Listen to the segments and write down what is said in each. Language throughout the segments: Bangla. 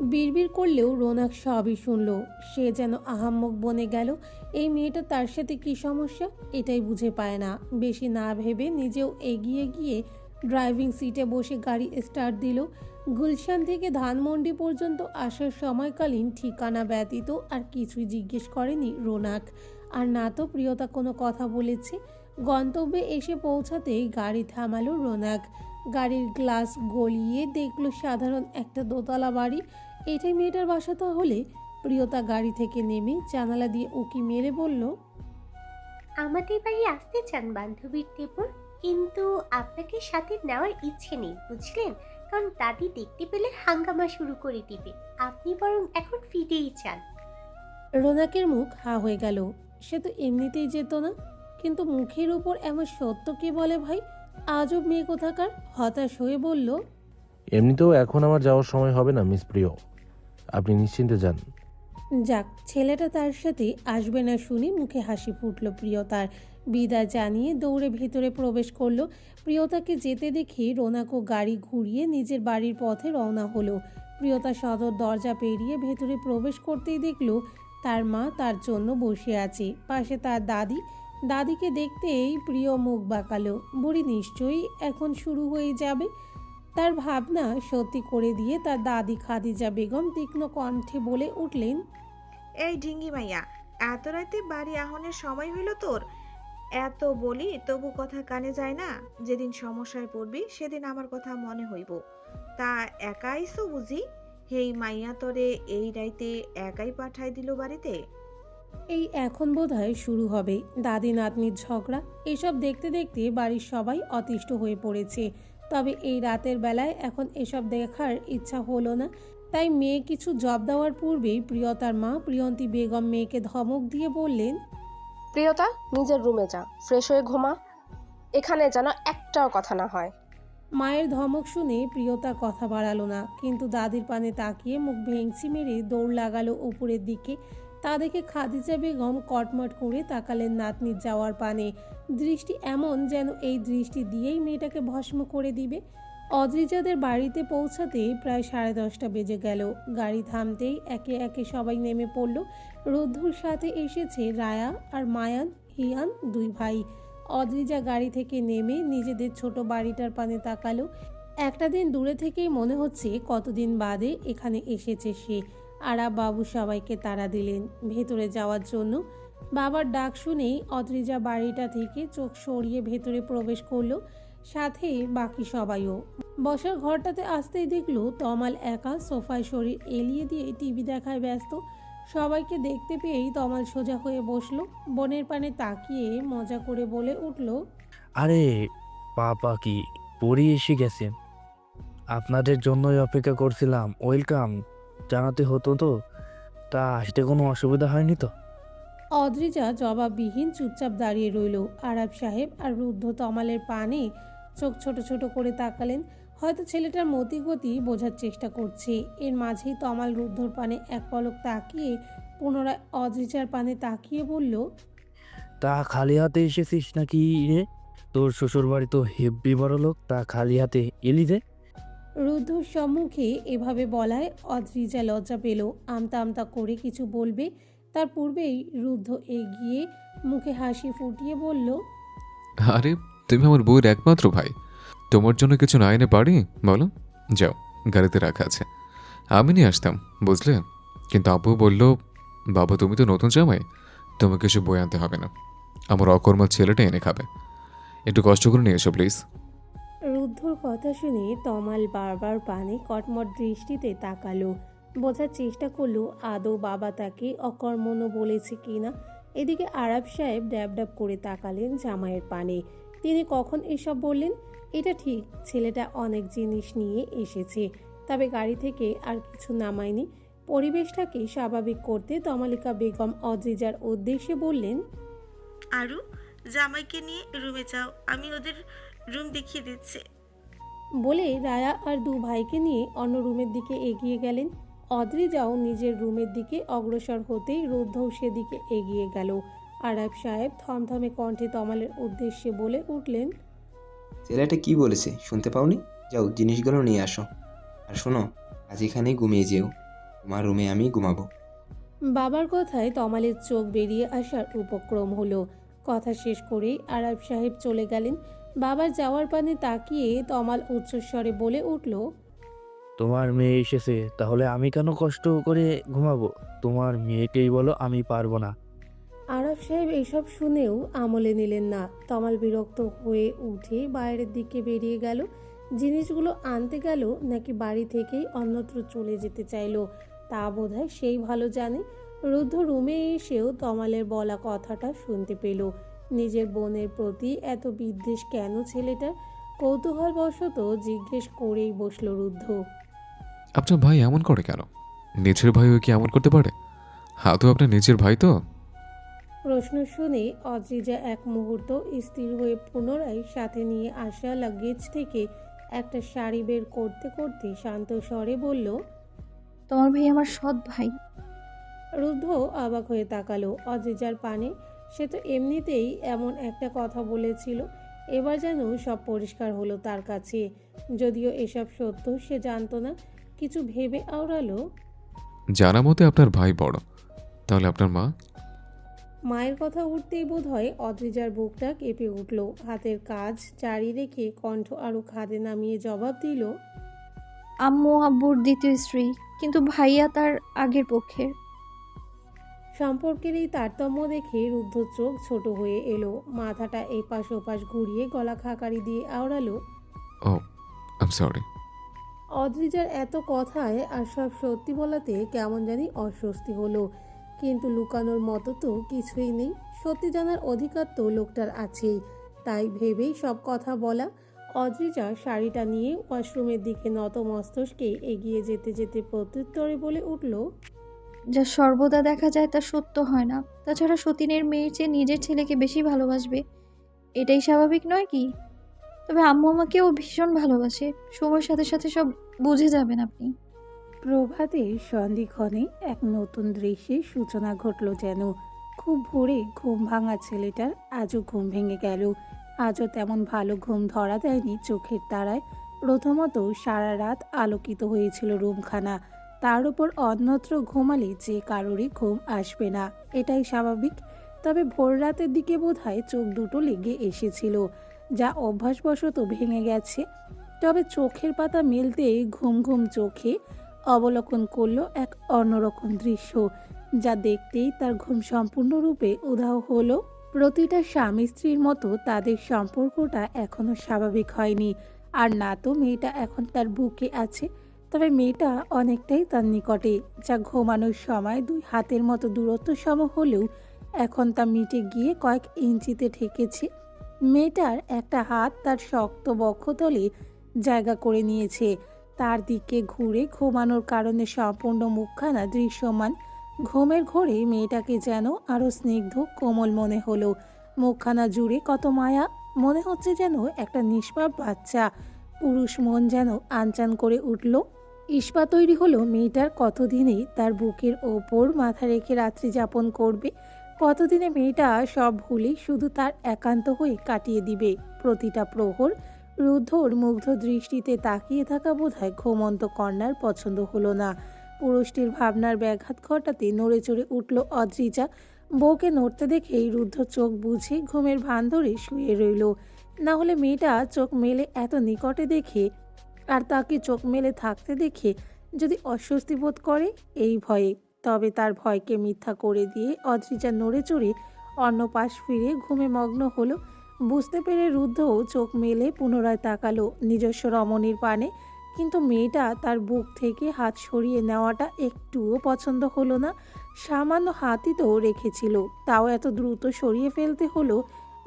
বিড়বিড় করলেও রোনাক সবই শুনল। সে যেন আহাম্মক বনে গেল। এই মেয়েটা তার সাথে কি সমস্যা? এটাই বুঝে পায় না। বেশি না ভেবে নিজেও এগিয়ে গিয়ে ড্রাইভিং সিটে বসে গাড়ি স্টার্ট দিল। গুলশান থেকে ধানমন্ডি পর্যন্ত আসার সময়কালীন ঠিকানা ব্যতীত আর কিছুই জিজ্ঞেস করেনি রোনাক। আর না তো প্রিয়তা কোনো কথা বলেছে। গন্তব্যে এসে পৌঁছাতেই গাড়ি থামালো রোনাক। গাড়ির গ্লাস গলিয়ে দেখল সাধারণ একটা দোতলা বাড়ি। এটাই মেয়েটার বাসা তাহলে? প্রিয়তা গাড়ি থেকে নেমে জানালা দিয়ে উকি মেরে বলল আমাদের বাড়ি আসতে চান বান্ধবীর দেবর কিন্তু আপনাকে সাথে নেওয়ার ইচ্ছে নেই বুঝলেন? কারণ দাদি দেখতে পেলে হাঙ্গামা শুরু করে দিবে। আপনি বরং এখন ফিরেই চান রোনাকের মুখ হা হয়ে গেল। সে তো এমনিতেই যেত না কিন্তু মুখের উপর এমন সত্য কে বলে ভাই? আজব মেয়ে কোথাকার হতাশ হয়ে বলল এমনিতেও এখন আমার যাওয়ার সময় হবে না মিস প্রিয়। আপনি নিশ্চিন্তে যান। যাক, ছেলেটা তার সাথে আসবে না শুনে মুখে হাসি ফুটলো প্রিয়তার বিদায় জানিয়ে দৌড়ে ভেতরে প্রবেশ করল। প্রিয়তাকে যেতে দেখে রোনাকো গাড়ি ঘুরিয়ে নিজের বাড়ির পথে রওনা হলো। প্রিয়তা সদর দরজা পেরিয়ে ভেতরে প্রবেশ করতেই দেখল তার মা তার জন্য বসে আছে। পাশে তার দাদি। দাদিকে দেখতেই প্রিয় মুখ বাঁকালো। বুড়ি নিশ্চয়ই এখন শুরু হয়ে যাবে। তার ভাবনা সত্যি করে দিয়ে তার দাদি খাদিজা বেগম তীক্ষ্ণ কণ্ঠে বলে উঠলেন এই ঢিঙ্গি মাইয়া এত রাতে বাড়ি আহনের সময় হইল তোর? এত বলি তবু কথা কানে যায় না। যেদিন সমস্যায় পড়বি সেদিন আমার কথা মনে হইব। তা একাইছো বুঝি? হেই মাইয়া তোরে এই রাইতে একাই পাঠাই দিল বাড়িতে? এই এখন বোধহয় শুরু হবে। দাদি নাতনির ঝগড়া এসব দেখতে দেখতে বাড়ির সবাই অতিষ্ঠ হয়ে পড়েছে। তবে এই রাতের বেলায় এখন এসব দেখার ইচ্ছা হলো না। তাই মেয়ে কিছু জব দেওয়ার পূর্বেই প্রিয়তার মা প্রিয়ন্তী বেগম মেয়েকে ধমক দিয়ে বললেন প্রিয়তা নিজের রুমে যা ফ্রেশ হয়ে ঘুমা। এখানে যেন একটাও কথা না হয়। মায়ের ধমক শুনে প্রিয়তা কথা বাড়ালো না কিন্তু দাদির পানে তাকিয়ে মুখ ভেঙচি মেরে দৌড় লাগালো উপরের দিকে। তা দেখে খাদিজা বেগম কটমট করে তাকালেন নাতনির যাওয়ার পানে। দৃষ্টি এমন যেন এই দৃষ্টি দিয়েই মেয়েটাকে ভস্ম করে দিবে। অদ্রিজাদের বাড়িতে পৌঁছাতে প্রায় সাড়ে দশটা বেজে গেল। গাড়ি থামতেই একে একে সবাই নেমে পড়ল। রুদ্ধুর সাথে এসেছে রায়া আর মায়ান, হিয়ান দুই ভাই। অদ্রিজা গাড়ি থেকে নেমে নিজেদের ছোট বাড়িটার পানে তাকালো। একটা দিন দূরে থেকেই মনে হচ্ছে কতদিন বাদে এখানে এসেছে সে। আরা বাবু সবাইকে তাড়া দিলেন। ভেতরে যাওয়ার জন্য বাবার ডাক শুনেই অদ্রিজা বাড়িটা থেকে চোখ সরিয়ে ভেতরে প্রবেশ করল, সাথে বাকি সবাইও। বসার ঘরটাতে আসতেই দেখল তমাল একা সোফায় শরীর এলিয়ে দিয়ে টিভি দেখায় ব্যস্ত। সবাইকে দেখতে পেয়েই তমাল সোজা হয়ে বসল, বনের পানে তাকিয়ে মজা করে বলে উঠল, আরে, পাপা কি? পরি এসে গেছেন আপনাদের জন্যই অপেক্ষা করছিলাম। ওয়েলকাম। জানাতে হতো তো তা আসতে কোনো অসুবিধা হয়নি তো? অদ্রিজা জবাববিহীন চুপচাপ দাঁড়িয়ে রইল। আরব সাহেব আর রুদ্ধ তমালের পানে চোখ ছোট ছোট করে তাকালেন। হয়তো ছেলেটার মতিগতি বোঝার চেষ্টা করছে। এর মাঝেই তমাল রুদ্ধর পানে এক পলক তাকিয়ে পুনরায় অদ্রিজার পানে তাকিয়ে বলল তা খালি হাতে এসেছিস নাকি রে? তোর শ্বশুর বাড়ি তো হেব্বি বড় লোক তা খালি হাতে এলি যে রুদ্ধর সম্মুখে এভাবে বলায় অদ্রিজা লজ্জা পেল। আমতা আমতা করে কিছু বলবে। তার পূর্বেই রুদ্ধ এগিয়ে মুখে হাসি ফুটিয়ে বলল, আরে, তুমি আমার বউয়ের একমাত্র ভাই। তোমার জন্য কিছু না এনে পারি? বলো। যাও, গাড়িতে রাখা আছে। আমি নিয়ে আসতাম, বুঝলে? কিন্তু আব্বু বলল, বাবা, তুমি তো নতুন জামাই। তোমাকে কিছু বই আনতে হবে না। আমার অকর্মার ছেলেটা এনে খাবে। একটু কষ্ট করে নিয়ে এসো, প্লিজ। রুদ্ধর কথা শুনে তমাল বারবার পানে কটমট দৃষ্টিতে তাকালো। বোঝার চেষ্টা করল, আদৌ বাবা তাকে অকর্মণ্য বলেছে কিনা এদিকে আরব সাহেব ড্যাব ড্যাব করে তাকালেন জামাইয়ের পানে। তিনি কখন এসব বললেন? এটা ঠিক, ছেলেটা অনেক জিনিস নিয়ে এসেছে, তবে গাড়ি থেকে আর কিছু নামায়নি। পরিবেশটাকে স্বাভাবিক করতে তমালিকা বেগম অদ্রিজার উদ্দেশ্যে বললেন, আরু, জামাইকে নিয়ে রুমে যাও, আমি ওদের রুম দেখিয়ে দিচ্ছে। বলে রায়া আর দু ভাইকে নিয়ে অন্য রুমের দিকে এগিয়ে গেলেন। অদ্রিজাও নিজের রুমের দিকে অগ্রসর হতেই রুদ্ধও সেদিকে এগিয়ে গেল। আরব সাহেব থমথমে কণ্ঠে তমালের উদ্দেশ্যে বলে উঠলেন ছেলেটা কি বলেছে শুনতে পাওনি? যাও জিনিসগুলো নিয়ে আসো। আর শোনো আজ এখানেই ঘুমিয়ে যেও। তোমার রুমে আমি ঘুমাবো। বাবার কথায় তমালের চোখ বেরিয়ে আসার উপক্রম হলো। কথা শেষ করেই আরব সাহেব চলে গেলেন। বাবার যাওয়ার পানে তাকিয়ে তমাল উচ্চস্বরে বলে উঠল তোমার মেয়ে এসেছে তাহলে আমি কেন কষ্ট করে ঘুমাবো? তোমার মেয়েকেই বলো আমি পারব না। আরব সাহেব এসব শুনেও আমলে নিলেন না। তমাল বিরক্ত হয়ে উঠে বাইরের দিকে বেরিয়ে গেল। জিনিসগুলো আনতে গেল নাকি বাড়ি থেকেই অন্যত্র চলে যেতে চাইলো তা বোধহয় সেই ভালো জানে। রুদ্ধ রুমে এসেও তমালের বলা কথাটা শুনতে পেল। নিজের বোনের প্রতি এত বিদ্বেষ কেন ছেলেটার? কৌতূহলবশত জিজ্ঞেস করেই বসল রুদ্ধ। আপনার ভাই এমন করে কেন? নিজের ভাইও কি এমন করতে পারে? তো আপনার নিজের ভাই তো। প্রশ্ন শুনে অদ্রিজা এক মুহূর্ত স্থির হয়ে পুনরায় সাথে নিয়ে আসা লাগেজ থেকে একটা শাড়ি বের করতে করতে শান্ত স্বরে বলল তোমার ভাই আমার সৎ ভাই। রুদ্ধ অবাক হয়ে তাকালো অদ্রিজার পানে। সে তো এমনিতেই এমন একটা কথা বলেছিল। এবার যেন সব পরিষ্কার হলো তার কাছে। যদিও এসব সত্য সে জানতো না কিছু ভেবে আওড়ালো। জানা মতে আপনার ভাই বড়। তাহলে আপনার মা? মায়ের কথা উঠতেই বোধ হয় অদ্রিজার বুকটা কেঁপে উঠল। হাতের কাজ জারি রেখে কণ্ঠ আরও খাদে নামিয়ে জবাব দিল আম্মু আব্বুর দ্বিতীয় স্ত্রী কিন্তু ভাইয়া তার আগের পক্ষের। সম্পর্কের এই তারতম্য দেখে রুদ্ধ চোখ ছোট হয়ে এলো। মাথাটা এপাশ ওপাশ ঘুরিয়ে গলা খাকারি দিয়ে আওড়ালো। ও আম সরি অদ্রিজার এত কথায় আর সব সত্যি বলাতে কেমন জানি অস্বস্তি হলো। কিন্তু লুকানোর মতো তো কিছুই নেই। সত্যি জানার অধিকার তো লোকটার আছেই। তাই ভেবেই সব কথা বলা। অদ্রিজা শাড়িটা নিয়ে ওয়াশরুমের দিকে নত মস্তকে এগিয়ে যেতে যেতে প্রত্যুত্তরে বলে উঠল যা সর্বদা দেখা যায় তা সত্য হয় না। তাছাড়া সতীনের মেয়ের চেয়ে নিজের ছেলেকে বেশি ভালোবাসবে। এটাই স্বাভাবিক নয় কি? তবে আম্মু আমাকেও ভীষণ ভালোবাসে। সময়ের সাথে সাথে সব বুঝে যাবেন আপনি। প্রভাতের সন্ধিক্ষণে এক নতুন দৃশ্যের সূচনা ঘটল যেন। খুব ভোরে ঘুম ভাঙা ছেলেটার আজও ঘুম ভেঙে গেল। আজও তেমন ভালো ঘুম ধরা দেয়নি চোখের তারায়। প্রথমত সারা রাত আলোকিত হয়েছিল রুমখানা। তার উপর অন্যত্র ঘুমালে যে কারোরই ঘুম আসবে না। এটাই স্বাভাবিক। তবে ভোর রাতের দিকে বোধহয় চোখ দুটো লেগে এসেছিল, যা অভ্যাসবশত ভেঙে গেছে। তবে চোখের পাতা মেলতেই ঘুম ঘুম চোখে অবলোকন করল এক অন্যরকম দৃশ্য, যা দেখতেই তার ঘুম সম্পূর্ণরূপে উধাও হলো। প্রতিটা স্বামী স্ত্রীর মতো তাদের সম্পর্কটা এখনও স্বাভাবিক হয়নি। আর না তো মেয়েটা এখন তার বুকে আছে। তবে মেয়েটা অনেকটাই তার নিকটে, যা ঘুমানোর সময় দুই হাতের মতো দূরত্ব সম হলেও এখন তা মিটে গিয়ে কয়েক ইঞ্চিতে ঠেকেছে। মেয়েটার একটা হাত তার শক্ত বক্ষতলে জায়গা করে নিয়েছে। তার দিকে ঘুরে ঘুমানোর কারণে সম্পূর্ণ মুখখানা দৃশ্যমান। ঘুমের ঘোরে মেয়েটাকে যেন আরও স্নিগ্ধ, কোমল মনে হলো। মুখখানা জুড়ে কত মায়া, মনে হচ্ছে যেন একটা নিষ্পাপ বাচ্চা। পুরুষ মন যেন আনচান করে উঠল। ইস্পা তৈরি হলো মেয়েটার কতদিনেই তার বুকের ওপর মাথা রেখে রাত্রি যাপন করবে, কতদিনে মেয়েটা সব ভুলে শুধু তার একান্ত হয়ে কাটিয়ে দিবে। প্রতিটা প্রহর রুদ্ধর মুগ্ধ দৃষ্টিতে তাকিয়ে থাকা বোধহয় ঘুমন্ত কন্যার পছন্দ হলো না। পুরুষটির ভাবনার ব্যাঘাত ঘটাতে নড়ে চড়ে উঠল অদ্রিজা। বউকে নড়তে দেখেই রুদ্ধ চোখ বুঝে ঘুমের ভান ধরে শুয়ে রইল। না হলে মেয়েটা চোখ মেলে এত নিকটে দেখে আর তাকে চোখ মেলে থাকতে দেখে যদি অস্বস্তি বোধ করে, এই ভয়ে। তবে তার ভয়কে মিথ্যা করে দিয়ে অদ্রিজা নড়ে চড়ে অন্য পাশ ফিরে ঘুমে মগ্ন হলো। বুঝতে পেরে রুদ্ধও চোখ মেলে পুনরায় তাকালো নিজস্ব রমণীর পানে, কিন্তু মেয়েটা তার বুক থেকে হাত সরিয়ে নেওয়াটা একটুও পছন্দ হলো না। সামান্য হাতই তো রেখেছিল, তাও এত দ্রুত সরিয়ে ফেলতে হলো,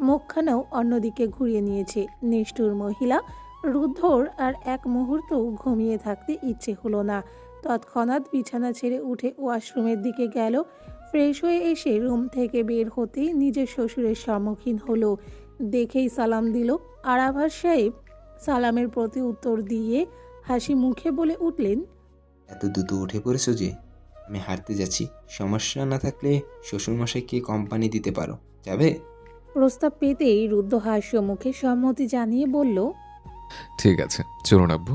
মুখখানাও অন্যদিকে ঘুরিয়ে নিয়েছে। নিষ্ঠুর মহিলা রুদ্ধর আর এক মুহূর্ত ঘুমিয়ে থাকতে ইচ্ছে হলো না। তৎক্ষণাৎ বিছানা ছেড়ে উঠে ওয়াশরুমের দিকে গেল। ফ্রেশ হয়ে এসে রুম থেকে বের হতেই নিজের শ্বশুরের সম্মুখীন হলো। দেখেই সালাম দিল। আরাভার সাহেব সালামের প্রতি উত্তর দিয়ে হাসি মুখে বলে উঠলেন এত দ্রুত উঠে পড়েছো যে আমি হারতে যাচ্ছি। সমস্যা না থাকলে শ্বশুরমশাইকে কোম্পানি দিতে পারো? যাবে? প্রস্তাব পেতেই রুদ্ধ হাস্য মুখে সম্মতি জানিয়ে বলল ঠিক আছে, চলুন আব্বু।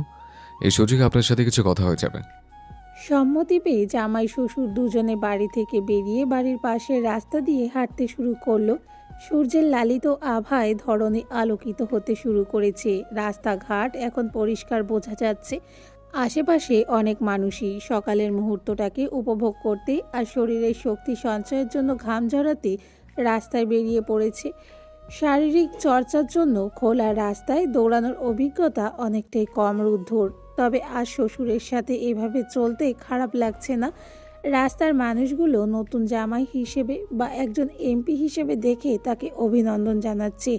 এই সুযোগে আপনার সাথে কিছু কথা হয়ে যাবে। সম্মতি পেয়ে জামাই শ্বশুর দুজনে বাড়ি থেকে বেরিয়ে বাড়ির পাশের রাস্তা দিয়ে হাঁটতে শুরু করল। সূর্যের লালিত আভায় ধরনে আলোকিত হতে শুরু করেছে। রাস্তাঘাট এখন পরিষ্কার বোঝা যাচ্ছে। আশেপাশে অনেক মানুষই সকালের মুহূর্তটাকে উপভোগ করতে আর শরীরের শক্তি সঞ্চয়ের জন্য ঘাম ঝরাতে রাস্তায় বেরিয়ে পড়েছে। শারীরিক চর্চার জন্য খোলা রাস্তায় দৌড়ানোর অভিজ্ঞতা অনেকটাই কম রুদ্ধর। তবে আর শ্বশুরের সাথে এভাবে চলতে খারাপ লাগছে না। রাস্তার মানুষগুলো নতুন জামাই হিসেবে বা একজন এমপি হিসেবে দেখে তাকে অভিনন্দন জানাচ্ছে।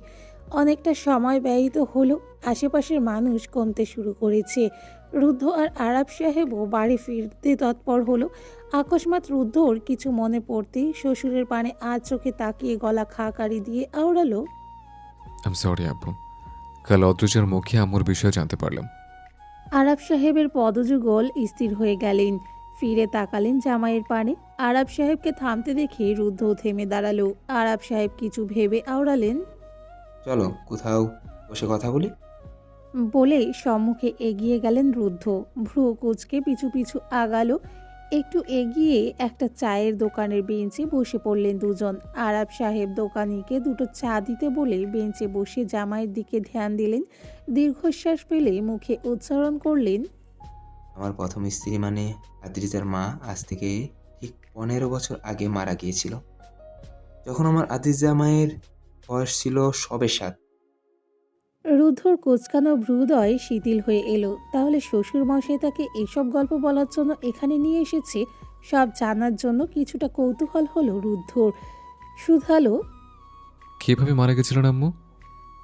অনেকটা সময় ব্যয়িত হলো আশেপাশের মানুষ কমতে শুরু করেছে। রুদ্ধ আর আরব সাহেবও বাড়ি ফিরতে তৎপর হলো। আকস্মাৎ রুদ্ধর কিছু মনে পড়তেই শ্বশুরের পানে আজ চোখে তাকিয়ে গলা খাকারি দিয়ে আওড়ালো। আম সরি আব্বু। কাল অদ্রুজের মুখে আম্মুর বিষয়ে জানতে পারলাম। আরব সাহেবের পদযুগল স্থির হয়ে গেলেন। ফিরে তাকালেন জামাইয়ের পানে। আরব সাহেবকে থামতে দেখে রুদ্ধ থেমে দাঁড়াল। আরব সাহেব কিছু ভেবে আওড়ালেন। চলো কোথাও বসে কথা বলি। বলে সম্মুখে এগিয়ে গেলেন রুদ্ধ। ভ্রু কুচকে পিছু পিছু আগালো। একটু এগিয়ে একটা চায়ের দোকানের বেঞ্চে বসে পড়লেন দুজন। আরব সাহেব দোকানিকে দুটো চা দিতে বলে বেঞ্চে বসে জামাইয়ের দিকে ধ্যান দিলেন। দীর্ঘশ্বাস ফেলে মুখে উচ্চারণ করলেন, আমার প্রথম স্ত্রী মানে আদ্রিজার মা আজ থেকে ঠিক পনেরো বছর আগে মারা গিয়েছিল। যখন আমার আদ্রিজা মায়ের বয়স ছিল সবে সাত রুদ্ধর কোচকানো ভ্রুদয় শিথিল হয়ে এলো। তাহলে শ্বশুর মশাই তাকে এসব গল্প বলার জন্য এখানে নিয়ে এসেছে? সব জানার জন্য কিছুটা কৌতূহল হলো রুদ্ধর। শুধালো, কীভাবে মারা গেছিলেন আম্মু?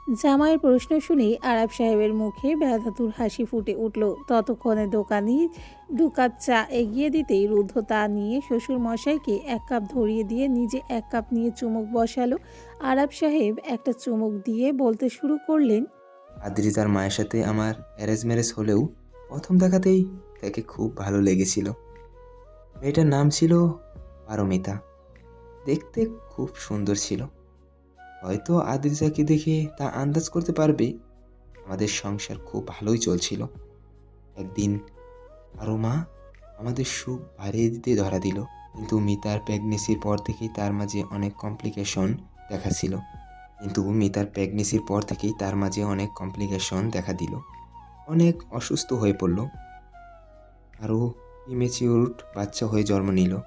জামাইয়ের প্রশ্ন শুনে আরব সাহেবের মুখে ব্যথাতুর হাসি ফুটে উঠল। ততক্ষণে দোকানি দু কাপ চা এগিয়ে দিতেই রুদ্ধ তা নিয়ে শ্বশুর মশাইকে এক কাপ ধরিয়ে দিয়ে নিজে এক কাপ নিয়ে চুমুক বসালো। আরব সাহেব একটা চুমুক দিয়ে বলতে শুরু করলেন, আদ্রি তার মায়ের সাথে আমার অ্যারেঞ্জ ম্যারেজ হলেও প্রথম দেখাতেই তাকে খুব ভালো লেগেছিল। মেয়েটার নাম ছিল পারমিতা। দেখতে খুব সুন্দর ছিল। হয়তো আদ্রিজাকে দেখে তা আন্দাজ করতে পারবে। আমাদের সংসার খুব ভালোই চলছিল। একদিন আরও মা আমাদের সুখ বাড়িয়ে দিতে ধরা দিল। কিন্তু মিতার প্রেগনেন্সির পর থেকেই তার মাঝে অনেক কমপ্লিকেশন দেখাছিল কিন্তু মিতার প্রেগনেন্সির পর থেকেই তার মাঝে অনেক কমপ্লিকেশন দেখা দিল। অনেক অসুস্থ হয়ে পড়ল। আরও ইমেচিউরড বাচ্চা হয়ে জন্ম নিল।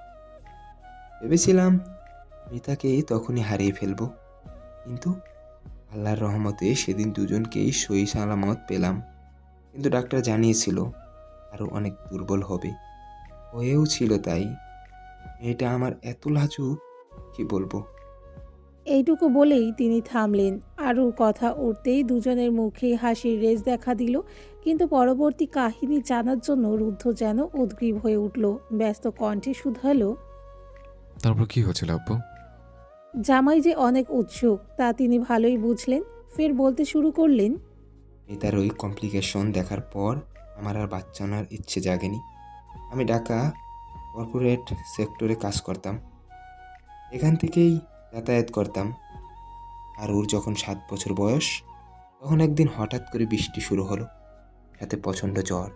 ভেবেছিলাম মিতাকে তখনই হারিয়ে ফেলব। কিন্তু আল্লাহর রহমতে সেদিন দুজনকেই সই সালামত পেলাম। কিন্তু ডাক্তার জানিয়েছিল আরও অনেক দুর্বল হবে। হয়েও ছিল তাই। মেয়েটা আমার এত লাজুক কি বলব? এইটুকু বলেই তিনি থামলেন। আরুর কথা উঠতেই দুজনের মুখে হাসির রেশ দেখা দিল কিন্তু পরবর্তী কাহিনী জানার জন্য রুদ্ধ যেন উদ্গ্রীব হয়ে উঠল। ব্যস্ত কণ্ঠে শুধালো তারপর কি হয়েছিল আব্বু? জামাই যে অনেক উৎসুক, তা তিনি ভালোই বুঝলেন। ফের বলতে শুরু করলেন মিতার ওই কমপ্লিকেশন দেখার পর আমার আর বাচ্চা আনার ইচ্ছে জাগেনি। আমি ঢাকা কর্পোরেট সেক্টরে কাজ করতাম। এখান থেকেই যাতায়াত করতাম। আর ওর যখন সাত বছর বয়স, তখন একদিন হঠাৎ করে বৃষ্টি শুরু হলো, সাথে প্রচণ্ড জ্বর।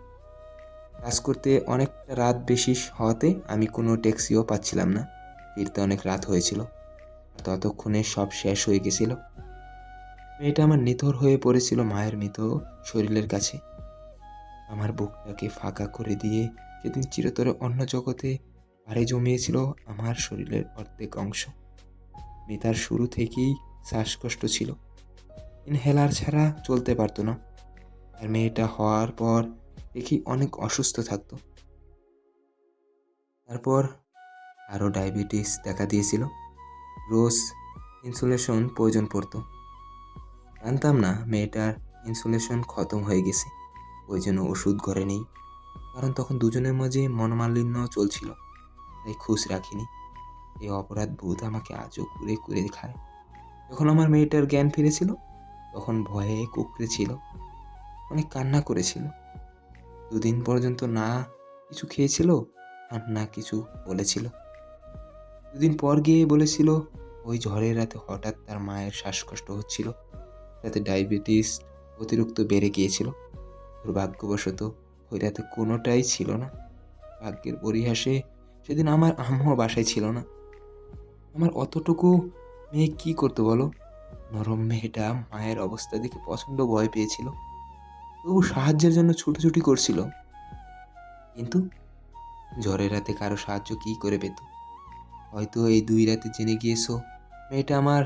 কাজ করতে অনেকটা রাত বেশি হওয়াতে আমি কোনো ট্যাক্সিও পাচ্ছিলাম না। ফিরতে অনেক রাত হয়েছিল। ততক্ষণে সব শেষ হয়ে গেছিল। মেয়েটা আমার নিথর হয়ে পড়েছিল মায়ের মৃত শরীরের কাছে। আমার বুকটাকে ফাঁকা করে দিয়ে সেদিন চিরতরে অন্য জগতে পাড়ে জমিয়েছিল আমার শরীরের অর্ধেক অংশ। মিতার শুরু থেকেই শ্বাসকষ্ট ছিল। ইনহেলার ছাড়া চলতে পারতো না। আর মেয়েটা হওয়ার পর দেখি অনেক অসুস্থ থাকতো। তারপর আরও ডায়াবেটিস দেখা দিয়েছিল। রোজ ইনসুলেশন প্রয়োজন পড়তো। জানতাম না মেয়েটার ইনসুলেশন খতম হয়ে গেছে। ওই জন্য ওষুধ ঘরে নেই। কারণ তখন দুজনের মাঝে মনোমালিন্য চলছিল। তাই খুশ রাখিনি। এই অপরাধ ভূত আমাকে আজও কুড়ে কুড়ে খায় যখন আমার মেয়েটার জ্ঞান ফিরেছিল, তখন ভয়ে কুকড়ে ছিল। অনেক কান্না করেছিল। দুদিন পর্যন্ত না কিছু খেয়েছিল আর না কিছু বলেছিল। দুদিন পর গিয়ে বলেছিল, ওই ঝড়ের রাতে হঠাৎ তার মায়ের শ্বাসকষ্ট হচ্ছিল। তাতে ডায়াবেটিস অতিরিক্ত বেড়ে গিয়েছিল। দুর্ভাগ্যবশত ওই রাতে কোনোটাই ছিল না। ভাগ্যের পরিহাসে সেদিন আমার আম্মু বাসায় ছিল না। আমার অতটুকু মেয়ে কি করতে বলো? নরম মেয়েটা মায়ের অবস্থা দেখে প্রচণ্ড ভয় পেয়েছিল। তবু সাহায্যের জন্য ছুটোছুটি করছিল। কিন্তু ঝড়ের রাতে কারও সাহায্য কি করে পেত? হয়তো এই দুই রাতে জেনে গিয়েছো। মেয়েটা আমার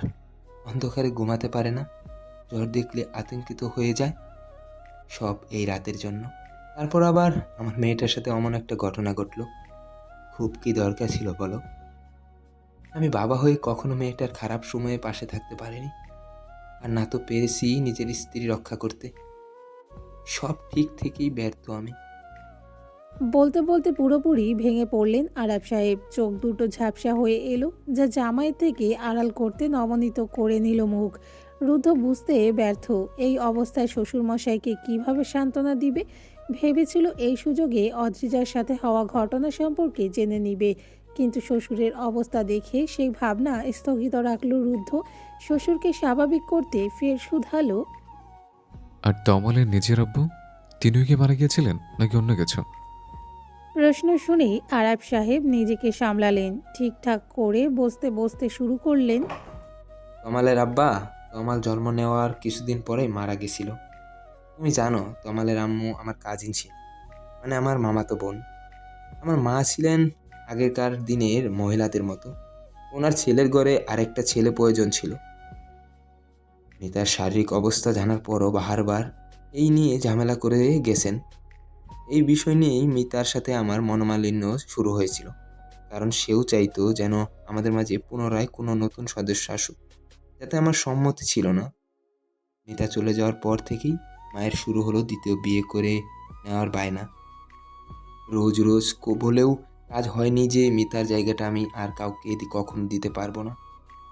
অন্ধকারে ঘুমাতে পারে না। জ্বর দেখলে আতঙ্কিত হয়ে যায় সব এই রাতের জন্য। তারপর আবার আমার মেয়েটার সাথে অমন একটা ঘটনা ঘটলো। খুব কি দরকার ছিল বলো? আমি বাবা হয়ে কখনো মেয়েটার খারাপ সময়ে পাশে থাকতে পারিনি। আর না তো পেরেছি নিজের স্ত্রী রক্ষা করতে। সব ঠিক থেকেই ব্যর্থ আমি। বলতে বলতে পুরোপুরি ভেঙে পড়লেন আরাব সাহেব। চোখ দুটো ঝাপসা হয়ে এলো, যা জামাইয়ের থেকে আড়াল করতে নবনীত করে নিল মুখ। রুদ্ধ বুঝতে ব্যর্থ, এই অবস্থায় শ্বশুরমশাইকে কীভাবে সান্ত্বনা দিবে? ভেবেছিল এই সুযোগে অদ্রিজার সাথে হওয়া ঘটনা সম্পর্কে জেনে নিবে। কিন্তু শ্বশুরের অবস্থা দেখে সেই ভাবনা স্থগিত রাখল রুদ্ধ। শ্বশুরকে স্বাভাবিক করতে ফের শুধালো, আর তমালের নিজের আব্বু? তিনিও কি মারা গিয়েছিলেন, নাকি অন্য কিছু? প্রশ্ন শুনেই আরাব সাহেব নিজেকে সামলালেন, ঠিকঠাক করে বসতে বসতে শুরু করলেন। তমালের আব্বা, তমাল জন্ম নেওয়ার কিছুদিন পরেই মারা গেছিল। তুমি জানো, তমালের আম্মু আমার কাজিন ছিল। মানে আমার মামাতো বোন। আমার মা ছিলেন আগেকার দিনের মহিলাদের মতো। ওনার ছেলের ঘরে আরেকটা ছেলে প্রয়োজন ছিল। মিতার শারীরিক অবস্থা জানার পরও বারবার এই নিয়ে ঝামেলা করে গেছেন। এই বিষয় নিয়েই মিতার সাথে আমার মনোমালিন্য শুরু হয়েছিল। কারণ সেও চাইতো যেন আমাদের মাঝে পুনরায় কোনো নতুন সদস্য আসুক। যাতে আমার সম্মতি ছিল না। মিতা চলে যাওয়ার পর থেকেই মায়ের শুরু হলো দ্বিতীয় বিয়ে করে নেওয়ার বায়না। রোজ রোজ বলেও কাজ হয়নি যে মিতার জায়গাটা আমি আর কাউকে কখনো দিতে পারব না।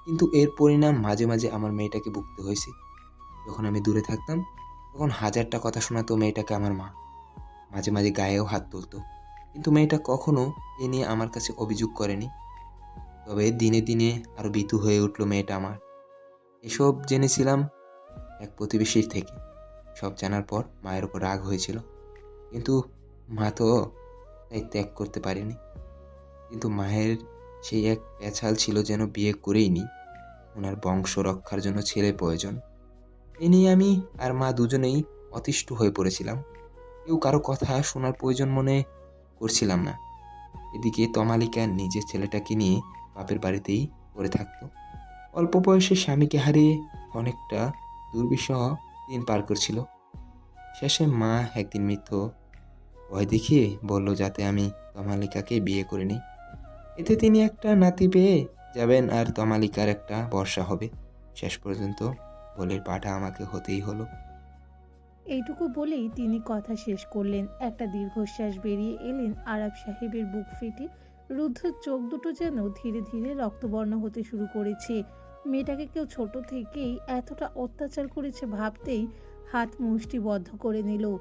কিন্তু এর পরিণাম মাঝে মাঝে আমার মেয়েটাকে ভুগতে হয়েছে। যখন আমি দূরে থাকতাম, তখন হাজারটা কথা শোনাতো মেয়েটাকে আমার মা। মাঝে মাঝে গায়েও হাত তুলতো। কিন্তু মেয়েটা কখনো এ নিয়ে আমার কাছে অভিযোগ করেনি। তবে দিনে দিনে আরও বিতু হয়ে উঠল মেয়েটা আমার। এসব জেনেছিলাম এক প্রতিবেশীর থেকে। সব জানার পর মায়ের ওপর রাগ হয়েছিল। কিন্তু মা তো তাই ত্যাগ করতে পারেনি। কিন্তু মায়ের সেই এক পেছাল ছিল যেন বিয়ে করেই নি। ওনার বংশ রক্ষার জন্য ছেলে প্রয়োজন। এ নিয়ে আমি আর মা দুজনেই অতিষ্ঠ হয়ে পড়েছিলাম। কেউ কারও কথা শোনার প্রয়োজন মনে করছিলাম না। এদিকে তমালিকা নিজের ছেলেটাকে নিয়ে বাপের বাড়িতেই পড়ে থাকতো। অল্প বয়সে স্বামীকে হারিয়ে অনেকটা দুর্বিষহ দিন পার করছিল। শেষে মা একদিন মিথ্য ভয় দেখিয়ে বলল, যাতে আমি তমালিকাকে বিয়ে করে নিই। এতে তিনি একটা নাতি পেয়ে যাবেন আর তমালিকার একটা বর্ষা হবে। শেষ পর্যন্ত বলের পাটা আমাকে হতেই হলো। এইটুকু বলেই তিনি কথা শেষ করলেন। একটা দীর্ঘশ্বাস বেরিয়ে এলেন আরব সাহেবের বুক ফেটে। রুদ্ধর চোখ দুটো যেন ধীরে ধীরে রক্তবর্ণ হতে শুরু করেছে। মেয়েটাকে কেউ ছোট থেকেই এতটা অত্যাচার করেছে ভাবতেই হাত মুষ্টিবদ্ধ করে নিল।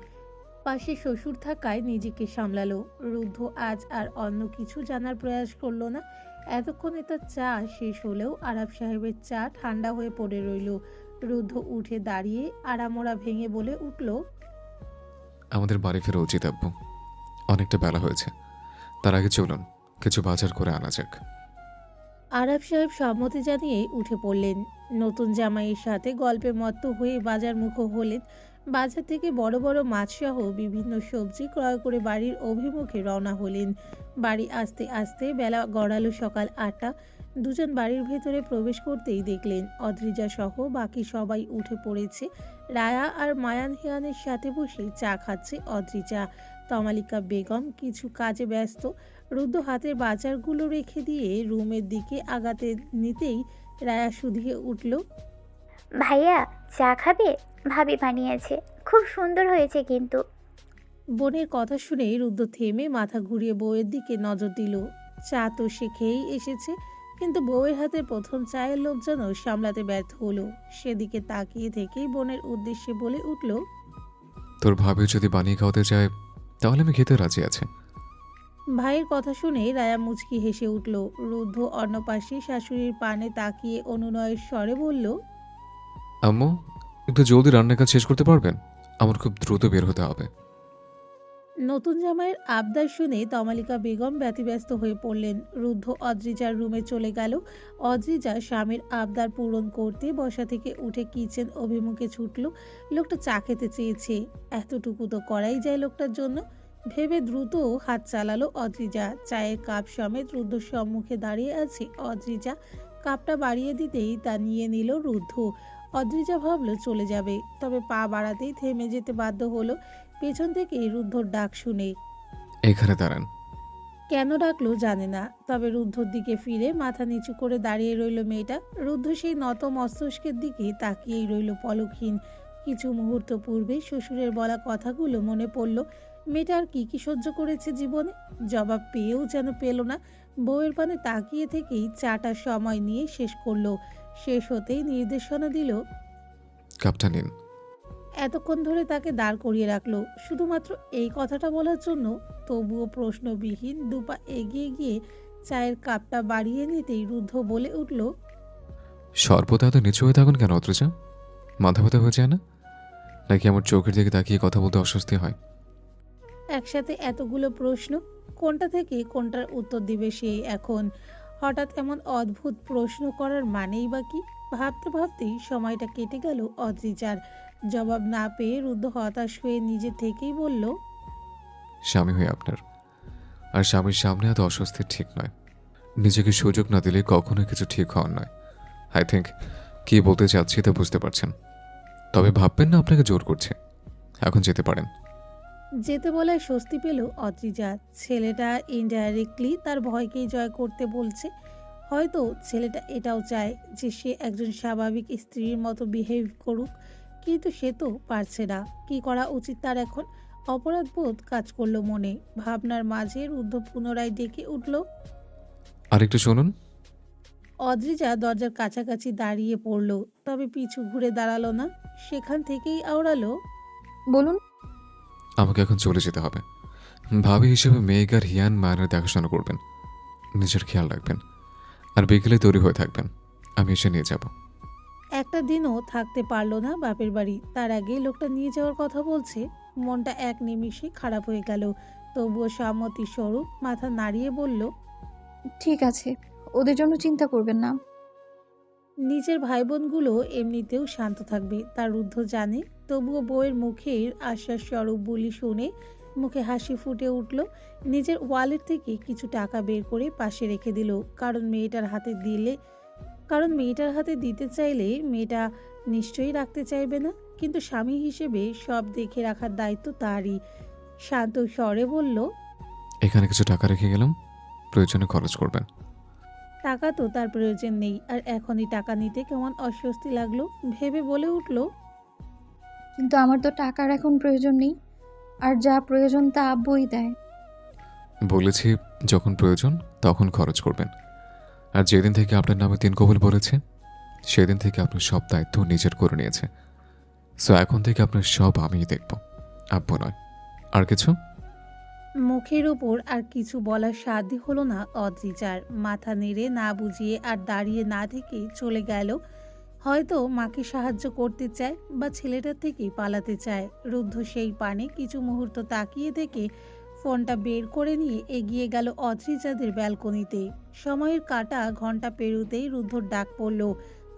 পাশে শ্বশুর থাকায় নিজেকে সামলালো। রুদ্ধ আজ আর অন্য কিছু জানার প্রয়াস করল না। এতক্ষণে তার চা শেষ হলেও আরব সাহেবের চা ঠান্ডা হয়ে পড়ে রইল। রুদ্ধ উঠে দাঁড়িয়ে আড়ামোড়া ভেঙে বলে উঠল আমাদের বাড়ি ফেরা উচিত আব্বু। অনেকটা বেলা হয়েছে। তার আগে চলুন কিছু বাজার করে আনা যাক। আরব সাহেব সম্মতি জানিয়ে উঠে পড়লেন। নতুন জামাইয়ের সাথে গল্পে মত্ত হয়ে বাজার মুখ হলেন বাজার থেকে বড় বড় মাছসহ বিভিন্ন সবজি ক্রয় করে বাড়ির অভিমুখে রওনা হলেন। বাড়ি আসতে আসতে বেলা গড়ালো সকাল আটটা। দুজন বাড়ির ভেতরে প্রবেশ করতেই দেখলেন অদ্রিজা সহ বাকি সবাই উঠে পড়েছে। রায়া আর মায়ান হিয়ানের সাথে বসে চা খাচ্ছে অদ্রিজা। তমালিকা বেগম কিছু কাজে ব্যস্ত। রুদ্র হাতের বাজারগুলো রেখে দিয়ে রুমের দিকে আগাতে নিতেই রায়া শুধিয়ে উঠল ভাইয়া চা খাবে? ভাবি বানিয়েছে। খুব সুন্দর হয়েছে কিন্তু। বোনের কথা শুনে রুদ্র থেমে মাথা ঘুরিয়ে বউয়ের দিকে নজর দিল। চা তো সে খেয়েই এসেছে কিন্তু বউয়ের হাতের প্রথম চায়ের লোভ যেন সামলাতে ব্যর্থ হলো। সেদিকে তাকিয়ে থেকেই বোনের উদ্দেশ্যে বলে উঠল তোর ভাবি যদি বানিয়ে খাওয়াতে চায় তাহলে আমি খেতে রাজি আছি। ভাইয়ের কথা শুনে রায়া মুচকি হেসে উঠল। রুদ্ধ অন্য পাশে শাশুড়ির পানে তাকিয়ে অনুনয়ের স্বরে বলল আম্মু, একটু জলদি রান্নার কাজ শেষ করতে পারবেন? আমার খুব দ্রুত বের হতে হবে। নতুন জামাইয়ের আবদার শুনে তমালিকা বেগম ব্যতিব্যস্ত হয়ে পড়লেন। রুদ্ধ অদ্রিজার রুমে চলে গেল। অদ্রিজা স্বামীর আবদার পূরণ করতে বসা থেকে উঠে কিচেন অভিমুখে ছুটল। লোকটা চা খেতে চেয়েছে। এতটুকু তো করাই যায় লোকটার জন্য। ভেবে দ্রুত হাত চালালো অদ্রিজা। চায়ের কাপ সমেত রুদ্ধর সম্মুখে দাঁড়িয়ে আছে অদ্রিজা। কাপটা বাড়িয়ে দিতেই তা নিয়ে নিল রুদ্ধ। অদ্রিজা ভাবলো চলে যাবে তবে পা বাড়াতেই থেমে যেতে বাধ্য হলো। পেছন থেকে রুদ্ধর ডাক শুনে এখানে দাঁড়ান। কেন ডাকলো জানে না তবে রুদ্ধর দিকে ফিরে মাথা নিচু করে দাঁড়িয়ে রইল মেয়েটা। রুদ্ধ সেই নত মস্তিষ্কের দিকে তাকিয়েই রইল পলকহীন। কিছু মুহূর্ত পূর্বে শ্বশুরের বলা কথাগুলো মনে পড়ল মেয়েটা আর কি কি সহ্য করেছে জীবনে? জবাব পেয়েও যেন পেল না। বউয়ের পানে তাকিয়ে থেকেই চাটা সময় নিয়ে শেষ করল। শেষ হতেই নির্দেশনা দিল কাপটা নিন। এতক্ষণ ধরে তাকে দাঁড় করিয়ে রাখল। শুধুমাত্র এই কথাটা বলার জন্য তবুও প্রশ্নবিহীন দুপা এগিয়ে গিয়ে চায়ের কাপটা বাড়িয়ে নিতেই রুদ্ধ বলে উঠল সর্বদা এত নিচু হয়ে থাকুন কেন অত্রচা মাথা ব্যথা হয়ে যায় না? নাকি আমার চোখের দিকে তাকিয়ে কথা বলতে অস্বস্তি হয়? একসাথে এতগুলো প্রশ্ন কোনটা থেকে কোনটার উত্তর দিবে সে এখন? হঠাৎ এমন অদ্ভুত প্রশ্ন করার মানেই বা কি? ভাবতে ভাবতেই সময়টা কেটে গেল অদ্রিজার। জবাব না পেয়ে রুদ্ধ হতাশ হয়ে নিজে থেকেই বলল, স্বামী হয়ে আপনার। আর স্বামীর সামনে এত অস্বস্তি ঠিক নয়। নিজেকে সুযোগ না দিলে কখনো কিছু ঠিক হওয়ার নয়। আই থিঙ্ক কি বলতে চাচ্ছি তা বুঝতে পারছেন। তবে ভাববেন না, আপনাকে জোর করছে। এখন যেতে পারেন। যেতে বলায় স্বস্তি পেল অদ্রিজা। ছেলেটা ইনডাইরেক্টলি তার ভয়কেই জয় করতে বলছে। হয়তো ছেলেটা এটাও চায় যে সে একজন স্বাভাবিক স্ত্রীর মতো বিহেভ করুক কিন্তু সে তো পারছে না। কি করা উচিত তার এখন? অপরাধ বোধ কাজ করল মনে। ভাবনার মাঝে রুদ্ধ পুনরায় ডেকে উঠল। আরেকটু শুনুন। অদ্রিজা দরজার কাছাকাছি দাঁড়িয়ে পড়ল তবে পিছু ঘুরে দাঁড়াল না। সেখান থেকেই আওড়ালো। বলুন। আমাকে এখন চলে যেতে হবে। ভাবি হিসেবে মেঘ আর হিয়ান মায়ের দেখাশোনা করবেন। নিজের খেয়াল রাখবেন। আর বিকেলে তৈরি হয়ে থাকবেন। আমি এসে নিয়ে যাব। একটা দিনও থাকতে পারল না বাপের বাড়ি। তার আগে লোকটা নিয়ে যাওয়ার কথা বলছে। মনটা এক নিমিষে খারাপ হয়ে গেল। তবুও সম্মতি স্বরূপ মাথা নাড়িয়ে বলল ঠিক আছে ওদের জন্য চিন্তা করবেন না। নিজের ভাই বোনগুলো এমনিতেও শান্ত থাকবে। তার রুদ্ধ জানে তবুও বউয়ের মুখের আশ্বাস স্বরূপ বলি শুনে মুখে হাসি ফুটে উঠল। নিজের ওয়ালেট থেকে কিছু টাকা বের করে পাশে রেখে দিল। কারণ মেয়েটার হাতে দিলে কারণ মেয়েটার হাতে দিতে চাইলে মেয়েটা নিশ্চয়ই রাখতে চাইবে না। কিন্তু স্বামী হিসেবে সব দেখে রাখার দায়িত্ব তারই। শান্ত স্বরে বলল এখানে কিছু টাকা রেখে গেলাম। প্রয়োজনে খরচ করবেন। টাকা তো তার প্রয়োজন নেই। আর এখনই টাকা নিতে কেমন অস্বস্তি লাগল। ভেবে বলে উঠল কিন্তু আমার তো টাকার এখন প্রয়োজন নেই। আর যা প্রয়োজন তা আব্বুই দেয়। বলেছি যখন প্রয়োজন তখন খরচ করবেন। আর যেদিন থেকে আপনার নামে তিন কবল বলেছে সেদিন থেকে আপনার সব দায়িত্ব নিজের করে নিয়েছে। সো এখন থেকে আপনার সব আমিই দেখব আব্বু নয়। আর কিছু? মুখের ওপর আর কিছু বলার সাধ্য হলো না অদ্রিজার। মাথা নেড়ে না বুঝিয়ে আর দাঁড়িয়ে না থেকে চলে গেল হয়তো মাকে সাহায্য করতে চায় বা ছেলেটার থেকেই পালাতে চায়। রুদ্ধ সেই পানে কিছু মুহূর্ত তাকিয়ে থেকে ফোনটা বের করে নিয়ে এগিয়ে গেল অদ্রিজাদের ব্যালকনিতে। সময়ের কাটা ঘণ্টা পেরুতেই রুদ্ধর ডাক পড়ল,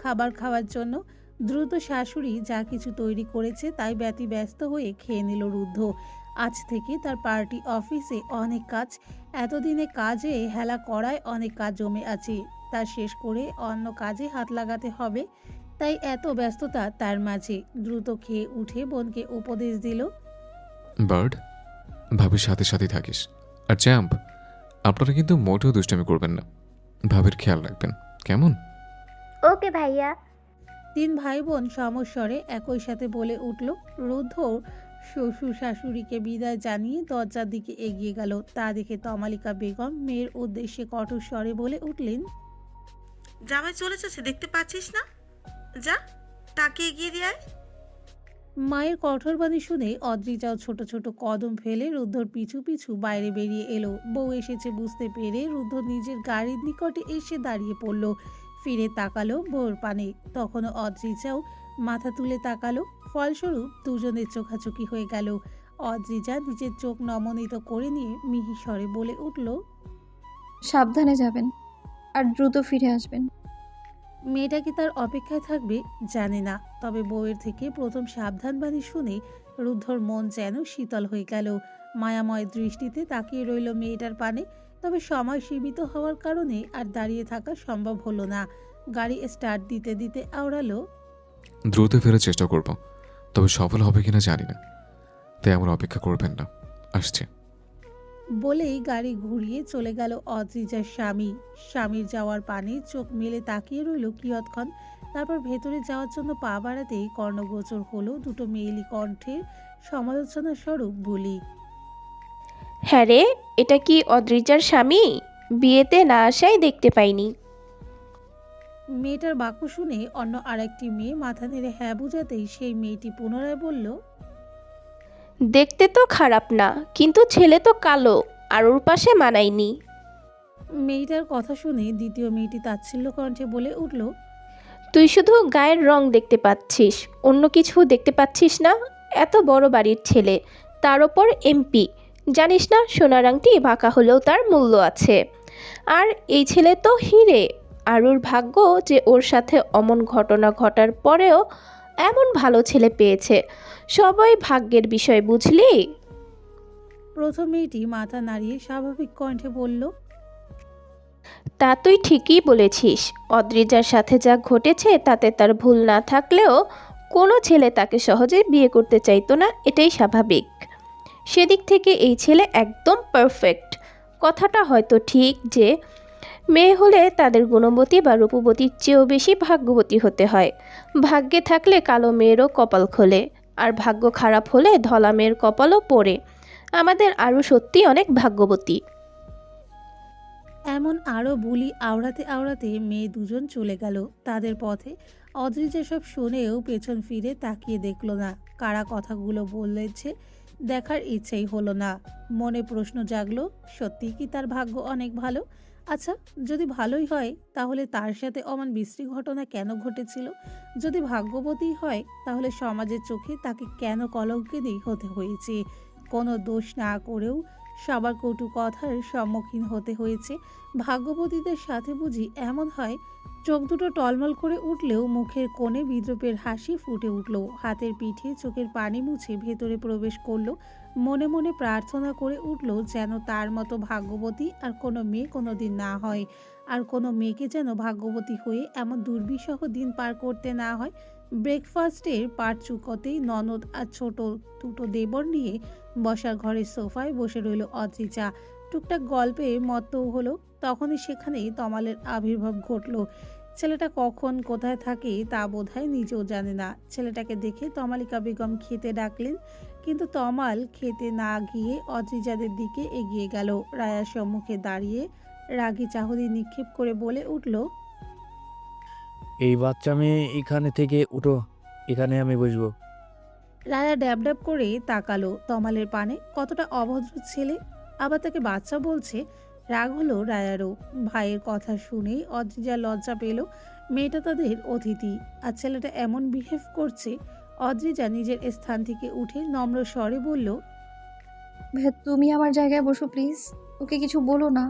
খাবার খাওয়ার জন্য? দ্রুত শাশুড়ি যা কিছু তৈরি করেছে তাই ব্যতি ব্যস্ত হয়ে খেয়ে নিল রুদ্ধ। আজ থেকে তার পার্টি অফিসে অনেক কাজ, এতদিনে কাজে হেলা করায় অনেক কাজ জমে আছে। তা শেষ করে অন্য কাজে হাত লাগাতে হবে। তাই এত ব্যস্ততা তার মাঝে। দ্রুত খেয়ে উঠে বোনকে উপদেশ দিল বার্ড ভাবির সাথে সাথে থাকিস। আর চ্যাম্প আপনারা কিন্তু মোটেও দুষ্টামি করবেন না। ভাবির খেয়াল রাখবেন। কেমন? ওকে ভাইয়া। তিন ভাই বোন সমস্বরে একই সাথে বলে উঠল রুদ্ধ শ্বশুর শাশুড়িকে বিদায় জানিয়ে দরজার দিকে এগিয়ে গেল। তা দেখে তমালিকা বেগম মেয়ের উদ্দেশ্যে কঠোর স্বরে বলে উঠলেন জামাই চলে যাচ্ছে দেখতে পাচ্ছিস না? যা তাকে এগিয়ে দিয়ে আয়। মায়ের কঠোর বাণী শুনে অদ্রিজাও ছোট ছোট কদম ফেলে রুদ্ধর পিছু পিছু বাইরে বেরিয়ে এলো। বউ এসেছে বুঝতে পেরে রুদ্ধ নিজের গাড়ির নিকটে এসে দাঁড়িয়ে পড়ল। ফিরে তাকালো বউর পানে। তখনও অদ্রিজাও মাথা তুলে তাকালো। ফলস্বরূপ দুজনের চোখাচোখি হয়ে গেল। অদ্রিজা নিজের চোখ নমনীত করে নিয়ে মিহি স্বরে বলে উঠল সাবধানে যাবেন। আর দ্রুত ফিরে আসবেন। মেয়েটা কি তার অপেক্ষায় থাকবে? জানে না। তবে বউয়ের থেকে প্রথম সাবধান বাণী শুনে রুদ্ধর মন যেন শীতল হয়ে গেল। মায়াময় দৃষ্টিতে তাকিয়ে রইল মেয়েটার পানে। তবে সময় সীমিত হওয়ার কারণে আর দাঁড়িয়ে থাকা সম্ভব হলো না। গাড়ি স্টার্ট দিতে দিতে আওড়ালো। দ্রুত ফেরার চেষ্টা করব। তবে সফল হবে কিনা জানি না। তাই আমার অপেক্ষা করবেন না। আসছে। বলেই গাড়ি ঘুরিয়ে চলে গেল অদ্রিজার স্বামী। স্বামীর যাওয়ার পানে চোখ মেলে তাকিয়ে রইল কিয়ৎক্ষণ তারপর ভেতরে যাওয়ার জন্য পা বাড়াতেই কর্ণগোচর হলো দুটো মেয়েলি কণ্ঠের সমালোচনা স্বরূপ বলি। হ্যাঁ রে এটা কি অদ্রিজার স্বামী? বিয়েতে না আসাই দেখতে পাইনি। মেয়েটার বাক্য শুনে অন্য আরেকটি মেয়ে মাথা নেড়ে হ্যাঁ বুঝাতেই সেই মেয়েটি পুনরায় বলল দেখতে তো খারাপ না কিন্তু ছেলে তো কালো আর ওর পাশে মানায়নি। মেয়েটার কথা শুনে দ্বিতীয় মেয়েটি তাচ্ছিল্য কণ্ঠে বলে উঠল তুই শুধু গায়ের রং দেখতে পাচ্ছিস অন্য কিছু দেখতে পাচ্ছিস না? এত বড় বাড়ির ছেলে তার ওপর এমপি। জানিস না সোনার আংটি বাঁকা হলেও তার মূল্য আছে। আর এই ছেলে তো হিরে আর ওর ভাগ্য যে ওর সাথে অমন ঘটনা ঘটার পরেও এমন ভালো ছেলে পেয়েছে। সবাই ভাগ্যের বিষয় বুঝলি? প্রথম মেয়েটি মাথা নাড়িয়ে স্বাভাবিক কণ্ঠে বলল তা তুই ঠিকই বলেছিস। অদ্রিজার সাথে যা ঘটেছে তাতে তার ভুল না থাকলেও কোনো ছেলে তাকে সহজে বিয়ে করতে চাইতো না এটাই স্বাভাবিক। সেদিক থেকে এই ছেলে একদম পারফেক্ট কথাটা হয়তো ঠিক যে মেয়ে হলে তাদের গুণবতী বা রূপবতীর চেয়েও বেশি ভাগ্যবতী হতে হয়। ভাগ্যে থাকলে কালো মেয়েরও কপাল খোলে, আর ভাগ্য খারাপ হলে ধলা মেয়ের কপালও পড়ে। আমাদের আরও সত্যি অনেক ভাগ্যবতী। এমন আরও বুলি আওড়াতে আওড়াতে মেয়ে দুজন চলে গেল। তাদের পথে অদ্রিজা যেসব শুনেও পেছন ফিরে তাকিয়ে দেখল না। কারা কথাগুলো বলেছে দেখার ইচ্ছেই হলো না। মনে প্রশ্ন জাগলো সত্যি কি তার ভাগ্য অনেক ভালো? আচ্ছা যদি ভালোই হয়, তাহলে তার সাথে অমান বিশ্রী ঘটনা কেন ঘটেছিল? যদি ভাগ্যবতী হয়, তাহলে সমাজের চোখে তাকে কেন কলঙ্কিনী হতে হয়েছে? কোনো দোষ না করেও সবার কটু কথার সম্মুখীন হতে হয়েছে। ভাগ্যবতীদের সাথে বুঝি এমন হয়, চোখ দুটো টলমল করে উঠলেও মুখের কোণে বিদ্রুপের হাসি ফুটে উঠল। হাতের পিঠে চোখের পানি মুছে ভেতরে প্রবেশ করল। মনে মনে প্রার্থনা করে উঠল যেন তার মতো ভাগ্যবতী আর কোনো মেয়ে কোনো দিন না হয়। আর কোনো মেয়েকে যেন ভাগ্যবতী হয়ে এমন দুর্বিষহ দিন পার করতে না হয়। ব্রেকফাস্টের পাট চুকোতেই ননদ আর ছোট দুটো দেবর নিয়ে বসার ঘরের সোফায় বসে রইল অদ্রিজা। টুকটাক গল্পে মত্ত হলো, তখনই সেখানেই তমালের আবির্ভাব ঘটলো। ছেলেটা কখন কোথায় থাকে তা বোধহয় নিজেও জানে না। ছেলেটাকে দেখে তমালিকা বেগম খেতে ডাকলেন কিন্তু তমাল খেতে না গিয়ে অদ্রিজাদের দিকে এগিয়ে গেল। রায়ার সম্মুখে দাঁড়িয়ে রাগী চাহরি নিক্ষেপ করে বলে উঠল এই বাচ্চা মেয়ে এখানে থেকে উঠো এখানে আমি বসবো। রায়া ড্যাব ড্যাব করে তাকালো তমালের পানে। কতটা অভদ্র ছেলে আবার তাকে বাচ্চা বলছে? রাগ হলো রায়ারও। ভাইয়ের কথা শুনেই অদ্রিজা লজ্জা পেল মেয়েটা তাদের অতিথি। আর ছেলেটা এমন বিহেভ করছে অদ্রিজা নিজের স্থান থেকে উঠে নম্র স্বরে বলল তুমি আমার জায়গায় বসো, প্লিজ। ওকে কিছু বলো না।